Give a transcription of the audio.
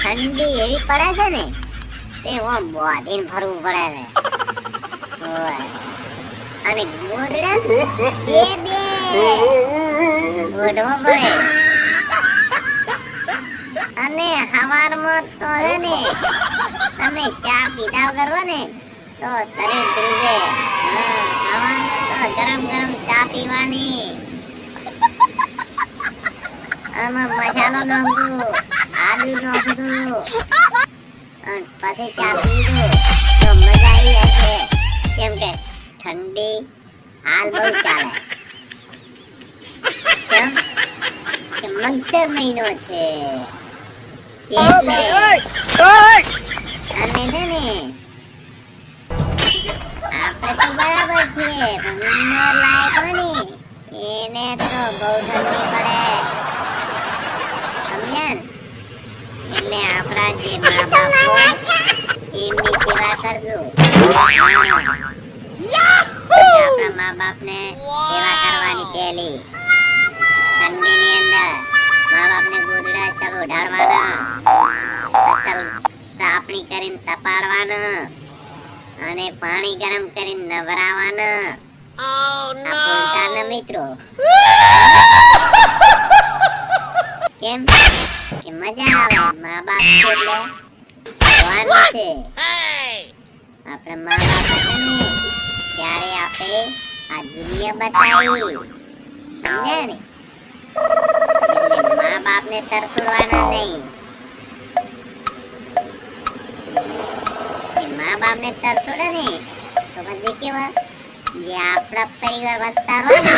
ઠંડી એવી પડે છે ને તે બોધીને ફરવું પડે છે. અને ગોદડા બે બે. અને હવારમાં તો છે ને તમે ચા પીધા કરો ને તો શરીર ધ્રુજે. હા, આમાં મસાલો નાખું આદુ નાખું અને પછી ચા પીવું તો મજા આવી જશે. કેમ કે ઠંડી હાલ બહુ ચાલે. કેમ કે મગસર મહિનો છે. એટલે અને છે ને આપણે તો બરાબર છે પણ ઉંમર લાયક હોય ને એને તો બહુ ઠંડી પડે સમજ્યા ને એટલે આપણા જે મા બાપો એમની સેવા કરજો. આપણા મા બાપને સેવા કરવાની પહેલી. ઠંડીની અંદર મા બાપને ગોદડા અસલ ઓઢાડવાના અસલ તાપણી કરીને તપાડવાના અને પાણી ગરમ કરીને નવરાવાના. આ બોલતા મિત્રો. કેમ? કે મજા આવે મા બાપ છે એટલે ભગવાન છે. આપણે મા બાપ ને ત્યારે આપણે આ દુનિયા બતાવી. સમજ્યા મા બાપને તરસોડવાના નહીં. મા બાપને તરસોડે ને, તો પછી કેવા? જે આપણા પરિવાર વસતા હોય ને